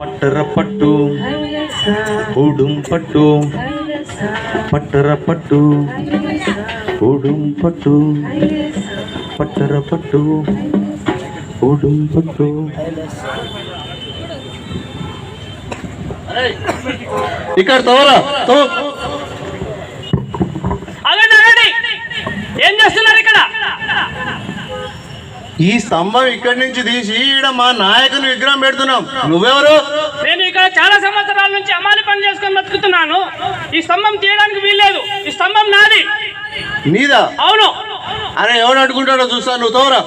పట్టర పట్టు ఉడుం పట్టు పట్టర పట్టు ఉడుం పట్టు పట్టర పట్టు ఉడుం పట్టు. ఇక్కడ తవరా తో ఆగండి ఆగండి ఏం చేస్తున్నారు ఇక్కడ ఈ స్తంభం ఇక్కడి నుంచి తీసి ఈడ మా నాయకుని విగ్రహం పెడుతున్నాం. నువ్వెవరు? నేను ఇక్కడ చాలా సంవత్సరాల నుంచి అమ్మాలి పని చేసుకొని బతుకుతున్నాను. ఈ స్తంభం తీయడానికి వీల్లేదు. ఈ స్తంభం నాది. నీదా? అవును. అరే ఎవడు అడుగుంటాడో చూస్తా నువ్వు తోరా.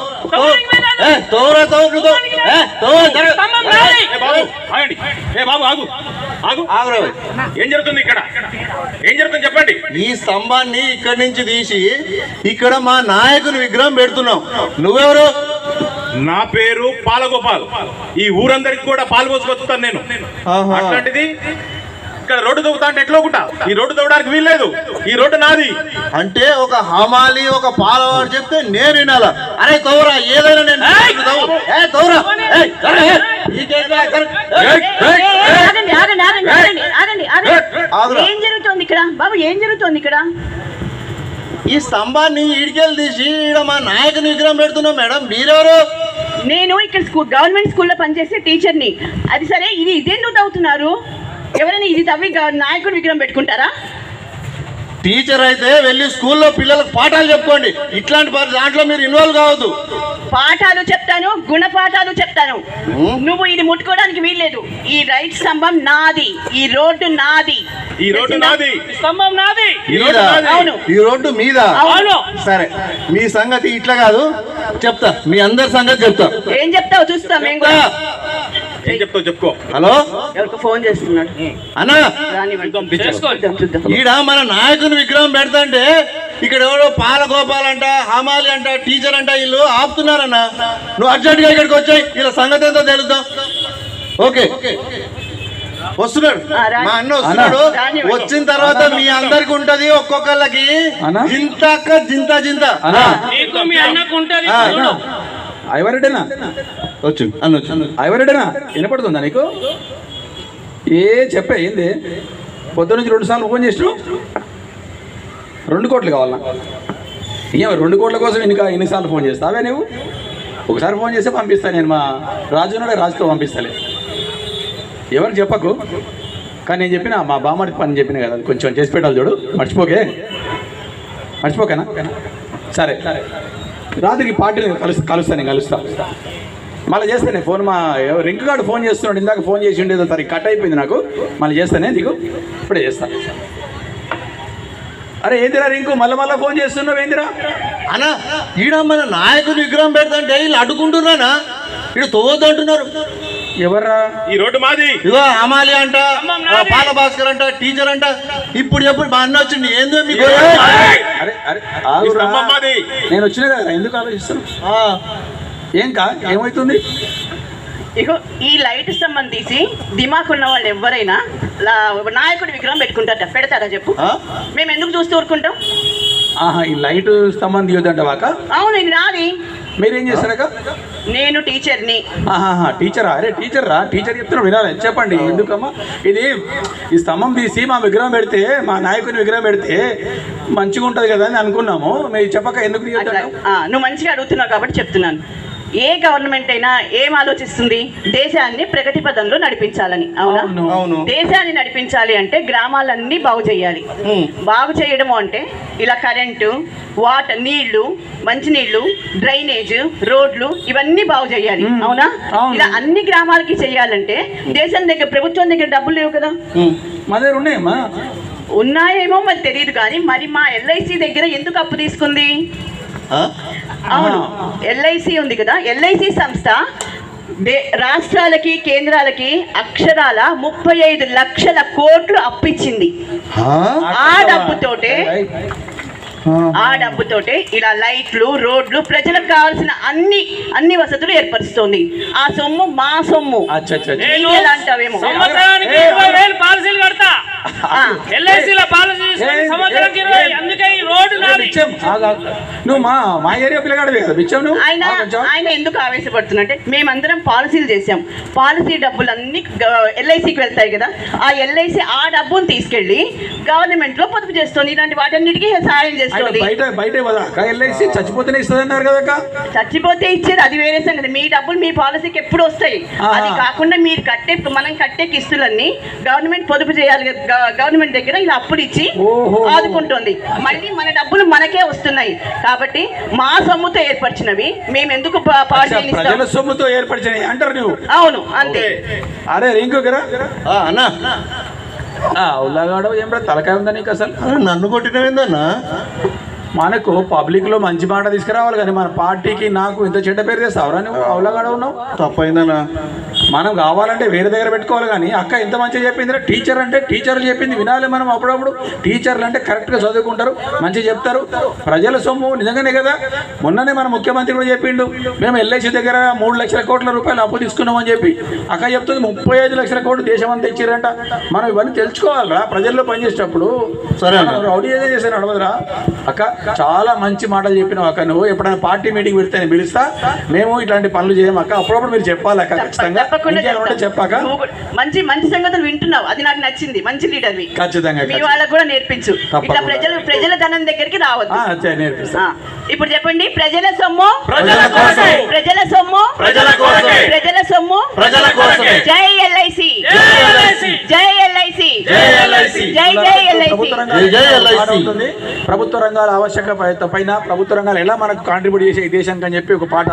తోరా తోరా, ఏ బాబు ఆగండి. ఏ బాబు ఆగు. ఆగు. ఏం జరుగుతుంది ఇక్కడ? ఏం జరుగుతుంది చెప్పండి. ఈ స్తంభాన్ని ఇక్కడి నుంచి తీసి ఇక్కడ మా నాయకుని విగ్రహం పెడుతున్నాం. నువ్వెవరు? నా పేరు పాలగోపాల్. ఈ ఊరందరికి కూడా పాలు పోసుకొస్తాను నేను. అట్లాంటిది ఇక్కడ రోడ్డు తవ్వుతా అంటే ఎట్లా ఈ రోడ్డు తవ్వడానికి వీల్లేదు. ఈ రోడ్డు నాది. అంటే ఒక హమాలి ఒక పాలవాడు చెప్తే నేను వినాలా? అరే తోరా ఏదైనా నేను తవ్వు. ఏ, తోరా. ఏ, జరగ, ఏ. నీకేంట్రా, జరగ. ఏ, ఏ, ఏ. ఆగండి ఆగండి ఆగండి ఆగండి ఆగండి ఆగండి ఆగురా. ఏం జరుగుతోంది ఇక్కడ? బాబు ఏం జరుగుతోంది ఇక్కడ? ఈ స్తంభాన్ని ఈడికెళ్ళి తీసి ఈడ మా నాయకుని విగ్రహం పెడుతున్నాం మేడం. మీరెవరు? నేను ఇక్కడ స్కూల్ గవర్నమెంట్ స్కూల్లో పనిచేసే టీచర్ని. అది సరే ఇది ఇదెందుకు తవ్వుతున్నారు? ఎవరైనా ఇది తవ్వి నాయకుడి విగ్రహం పెట్టుకుంటారా? టీచర్ అయితే వెళ్ళి స్కూల్లో పిల్లలకు పాఠాలు చెప్పుకోండి. ఇట్లాంటి దాంట్లో మీరు ఇన్వాల్వ్ కావద్దు. పాఠాలు చెప్తాను గుణపాఠాలు చెప్తాను? నువ్వు ఇది ముట్టుకోవడానికి వీల్లేదు. ఈ రైట్ స్తంభం నాది ఈ రోడ్డు నాది. ఈ రోడ్డు? నాది. ఈ స్తంభం నాది. ఈ రోడ్డు మీదా? నాది. అవును. ఈ రోడ్డు మీద? అవును. సరే. మీ సంగతి ఇట్లా కాదు. చెప్తా. మీ అందరి సంగతి చెప్తా. ఏం చెప్తావు? చూస్తాం. మేము కూడా ఏం చెప్తావు చెప్పుకో. హలో? ఎవరికి ఫోన్ చేస్తున్నాడు. అన్నా ఈడ మన నాయకుని విగ్రహం పెడతాంటే ఇక్కడ ఎవడో పాలగోపాల్ అంట హమాలి అంట టీచర్ అంట వీళ్ళు ఆపుతున్నారన్న. నువ్వు అర్జెంట్గా ఇక్కడికి వచ్చాయి వీళ్ళ సంగతి ఎంతో తెలుద్దాం. ఓకే. వస్తున్నాడు. మా అన్న వస్తున్నాడు. వచ్చిన తర్వాత మీ అందరికి ఉంటది ఒక్కొక్కళ్ళకి జింత అక్క జింత జింత. నీకు వచ్చు. అనొచ్చు. ఎవరెడనా వినపడుతుందా నీకు? ఏ చెప్పే ఏంది? పొద్దు నుంచి రెండు సార్లు ఫోన్ చేసినావు? రెండు కోట్లు కావాలా ఏమో రెండు కోట్ల కోసం ఇంకా ఎన్నిసార్లు ఫోన్ చేస్తావే నువ్వు? ఒకసారి ఫోన్ చేస్తే పంపిస్తాను నేను మా రాజు రాజుతో పంపిస్తాలే. ఎవరు చెప్పకు. కానీ నేను చెప్పిన మా బామ్మడి పని చెప్పిన కదా కొంచెం చేసి పెట్టాలి చూడు. మర్చిపోకే. మర్చిపోకేనా? సరే. రాత్రికి పార్టీని కలుస్తా కలుస్తాను నేను కలుస్తా. మళ్ళీ చేస్తానే ఫోన్ మా రింక్ గార్డు ఫోన్ చేస్తున్నాడు ఇందాక ఫోన్ చేసి ఉండేదో తరి కట్ అయిపోయింది నాకు. మళ్ళీ చేస్తానే నీకు ఇప్పుడే చేస్తా. అరే ఏందిరా రింకు? మళ్ళీ మళ్ళీ ఫోన్ చేస్తున్నావు ఏందిరా? అన్న ఈడ మన నాయకుని విగ్రహం పెడతాంటే వీళ్ళు అడ్డుకుంటున్నానా ఇడు తోవద్దు అంటున్నారు. ఎవర్రా? ఈ రోడ్డు మాది. ఇగో అమాలి అంట. పాల భాస్కర్ అంట టీచర్ అంట. ఇప్పుడు ఎప్పుడు మా అన్న వచ్చింది ఏందో మీకు నేను వచ్చిన కదా ఎందుకు ఆలోచిస్తాను ఆ, ఏం కా ఏమవుతుంది ఇగో ఈ లైట్ స్తంభం తీసి దిమాక్ ఉన్న వాళ్ళు ఎవరైనా లా- నాయకుడి విగ్రహం పెట్టుకుంటారట. పెడతారా చెప్పు? ఆ? మేము ఎందుకు చూస్తూ ఊరుకుంటాం? ఆహా ఈ లైట్ స్తంభం తీయొద్దంట వాక అవును ఇది నాది. మీరేం చేస్తారక నేను టీచర్ని. ఆహాహా టీచరా? అరే టీచర్ రా టీచర్ చెప్తున్నా వినాలి. చెప్పండి ఎందుకమ్మా? ఇది ఈ స్తంభం తీసి మా విగ్రహం పెడితే మా నాయకుని విగ్రహం పెడితే మంచిగా ఉంటుంది కదా అని అనుకున్నాము. మీరు చెప్పక ఎందుకు అట్లా తీయొద్దంటావు? ఆ, నువ్వు మంచిగా అడుగుతున్నావు కాబట్టి చెప్తున్నాను. ఏ గవర్నమెంట్ అయినా ఏం ఆలోచిస్తుంది దేశాన్ని ప్రగతి పదంలో నడిపించాలని అవునా దేశాన్ని నడిపించాలి అంటే గ్రామాలన్నీ బాగు చేయాలి. బాగు చేయడము అంటే ఇలా కరెంటు వాటర్ నీళ్ళు మంచినీళ్ళు డ్రైనేజ్ రోడ్లు ఇవన్నీ బాగు చేయాలి. అవునా. ఇలా అన్ని గ్రామాలకి చేయాలంటే దేశం దగ్గర ప్రభుత్వం దగ్గర డబ్బులు లేవు కదా. మా దగ్గర ఉన్నాయమ్మా ఉన్నాయేమో మరి తెలియదు కానీ మరి మా ఎల్ఐసి దగ్గర ఎందుకు అప్పు తీసుకుంది? అవును. ఎల్ఐసి ఉంది కదా. ఎల్ఐసి సంస్థ రాష్ట్రాలకి కేంద్రాలకి అక్షరాల ముప్పై ఐదు లక్షల కోట్లు అప్పిచ్చింది. ఆ? డబ్బుతోటే ఆ డబ్బుతోటే ఇలా లైట్లు రోడ్లు ప్రజలకు కావాల్సిన అన్ని అన్ని వసతులు ఏర్పరుస్తుంది. ఆ సొమ్ము మా సొమ్ము. అంటావేమో ఎల్ఐసీల పాలసీ ఇరవై అందుకే ఈ రోడ్డు నాది. నువ్వు మా మా ఏరియా కదా బిచ్చం నువ్వు? ఆయన. ఆయన ఎందుకు ఆవేశపడుతున్నంటే మేమందరం పాలసీలు చేసాం పాలసీ డబ్బులన్నీ ఎల్ఐసికి వెళ్తాయి కదా. ఆ ఎల్ఐసి ఆ డబ్బును తీసుకెళ్ళి గవర్నమెంట్లో పొదుపు చేస్తుంది. ఇలాంటి వాటన్నిటికీ సహాయం చేస్తుంది. బయట బయట కదా అక్క ఎల్ఐసి చచ్చిపోతేనే ఇస్తుంది అన్నారు కదా అక్క. చచ్చిపోతే ఇచ్చేది అది వేరే సంగతి. మీ డబ్బులు మీ పాలసీకి ఎప్పుడు వస్తాయి. అది కాకుండా మీరు కట్టే మనం కట్టే కిస్తులన్నీ గవర్నమెంట్ పొదుపు చేయాలి కదా. గవర్నమెంట్ దగ్గర ఇలా అప్పులు ఇచ్చి ఓహో. ఆదుకుంటుంది. మళ్ళీ మన డబ్బులు మనకే వస్తున్నాయి. కాబట్టి మా సొమ్ముతో ఏర్పరిచినవి మేము ఎందుకు ప్రజల సొమ్ముతో అంటారు నువ్వు. అవును అంతే. అరే రింకు కదా ఆ, అన్నా. ఉల్లాగాడు ఏం రా తలకాయ ఉందా నీకు అసలు? నన్ను కొట్టినవేందన్నా మనకు పబ్లిక్లో మంచి మాట తీసుకురావాలి కానీ మన పార్టీకి నాకు ఇంత చెడ్డ పేరు తెస్తావురా నువ్వు? అవులాగాడ ఉన్నావు? తప్పైందన్నా. మనం కావాలంటే వేరే దగ్గర పెట్టుకోవాలి కానీ అక్క ఎంత మంచిగా చెప్పిందిరా. టీచర్ అంటే టీచర్లు చెప్పింది వినాలి మనం అప్పుడప్పుడు. టీచర్లు అంటే కరెక్ట్గా చదువుకుంటారు మంచిగా చెప్తారు. ప్రజల సొమ్ము నిజంగానే కదా? మొన్ననే మన ముఖ్యమంత్రి కూడా చెప్పిండు మేము ఎల్ఐసి దగ్గర మూడు లక్షల కోట్ల రూపాయలు అప్పు తీసుకున్నామని చెప్పి. అక్క చెప్తుంది ముప్పై ఐదు లక్షల కోట్లు దేశం అంతా ఇచ్చిరంట మనం ఇవన్నీ తెలుసుకోవాలిరా. ప్రజల్లో పనిచేసేటప్పుడు సరే రౌడీ ఏదో చేశాను అడవదురా అక్క చాలా మంచి మాటలు చెప్పినావు అక్క. నువ్వు ఎప్పుడైనా పార్టీ మీటింగ్ పెడితే పిలుస్తా. మేము ఇట్లాంటి పనులు చేయం అక్క. అప్పుడప్పుడు మీరు చెప్పాలి అక్క ఖచ్చితంగా. తప్పకుండా. చెప్పాక? మంచి మంచి సంగతులు వింటున్నావు. అది నాకు నచ్చింది. మంచి లీడర్వి ఖచ్చితంగా మీ ఖచ్చితంగా. వాళ్ళకు కూడా నేర్పించు. ఇట్లా ప్రజలు ప్రజల ధనం దగ్గరికి రావద్దు. ఇప్పుడు చెప్పండి ప్రజల సొమ్ము? ప్రజల కోసమే. ప్రజల సొమ్ము? ప్రజల కోసమే. ప్రజల సొమ్ము? ప్రజల కోసమే. జై ఎల్ఐసి జై ఎల్ఐసి జై ఎల్ఐసి జై ఎల్ఐసి. జై జై ప్రభుత్వ ఎల్ఐసి రంగాలు ఆవశ్యక పైన ప్రభుత్వ రంగాలు ఎలా మనకు కాంట్రిబ్యూట్ చేసే దేశానికి అని చెప్పి ఒక పాట